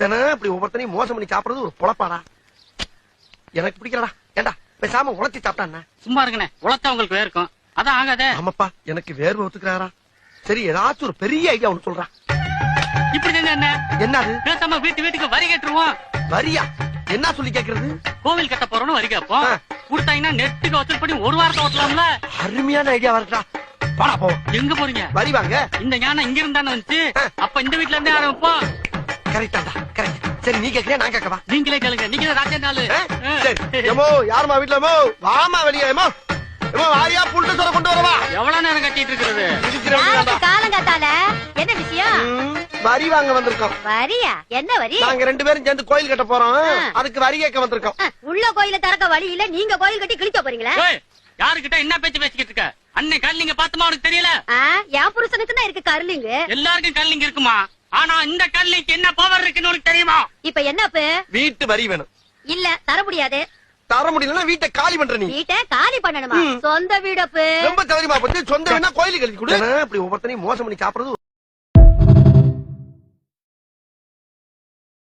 தினம் இப்படி ஒவ்வொருத்தனையும் மோசம் பண்ணி சாப்பிடுறது ஒரு பொழப்பாடா. எனக்கு பிடிக்கலடா. ஏண்டா பேசாம உழைச்சி சாப்பிட்டா சும்மா இருங்கண்ணே உழைச்சா உங்களுக்கு வேர்க்கும். அதான் ஆகாதே. ஆமாப்பா எனக்கு வேர்வை ஒத்துக்கிறாரா? சரி ஏதாச்சும் ஒரு பெரிய ஐடியா ஒண்ணு சொல்றான் இப்படி என்ன என்னது? பேசாம வீட்டு வீட்டுக்கு வரி கட்டுருவோம். வரியா? என்ன சொல்லி கேக்குறது? கோவில் கட்ட போறோம்னு வரி கேட்போம். கொடுத்தாங்கன்னா நெட்டுக்கு வசூல் பண்ணி ஒரு வாரத்தை ஓட்டலாம்ல? அருமையான ஐடியா வரட்டா வாடா போ. எங்க போறீங்க? வரி வாங்க. இந்த ஞானம் இங்க இருந்தானே வந்துச்சு. அப்ப இந்த வீட்ல இருந்தே ஆரம்பிப்போம். கரெக்டாடா கரெக்ட். சரி நீ கேக்குறியா நான் கேட்கவா? நீங்களே கேளுங்க. நீங்க ராஜா நாளு? சரி. எமோ யாருமா வீட்டுல எமோ? வாமா வெளியே எமோ. எமோ வாரியா புல்ட்டு சோற கொண்டு வரவா? எவ்வளவு நேரம் கட்டிட்டு இருக்கிறது? யாருக்கு காலங்காத்தால என்ன விஷயம்? ம், வரி வாங்க வந்திருக்கோம். வரியா? என்ன வரி? நாங்க ரெண்டு பேரும் சேர்ந்து கோயில் கட்ட போறோம். அதுக்கு வரி கேட்க வந்திருக்கோம். உள்ள கோயில திறக்க வழி இல்ல நீங்க கோயில் கட்டி கிழிக்க போறீங்களா? யாருகிட்ட என்ன பேச்சு பேசிக்கிட்டு இருக்க? அன்னை கல்லிங்க பாத்துமா உனக்கு தெரியல? ஆ, என் புருஷனுக்கு தான் இருக்கு கருலிங்கு. எல்லாருக்கும் கல்லிங்க இருக்குமா? ஆனா இந்த கல்லிக்கு என்ன பவர் இருக்குன்னு உனக்கு தெரியுமா? இப்ப என்னப்பு வீட்டு வரி வேணும். இல்ல தர முடியாது. தர முடியலன்னா வீட்டை காலி பண்ற நீ. வீட்டை காலி பண்ணணுமா. சொந்த வீடப்பு. ரொம்ப போச்சு சொந்த வேணா கோயிலுக்கு எழுதி கொடு. இப்படி ஒவ்வொருத்தனையும் மோசம் பண்ணி சாப்பிடுறது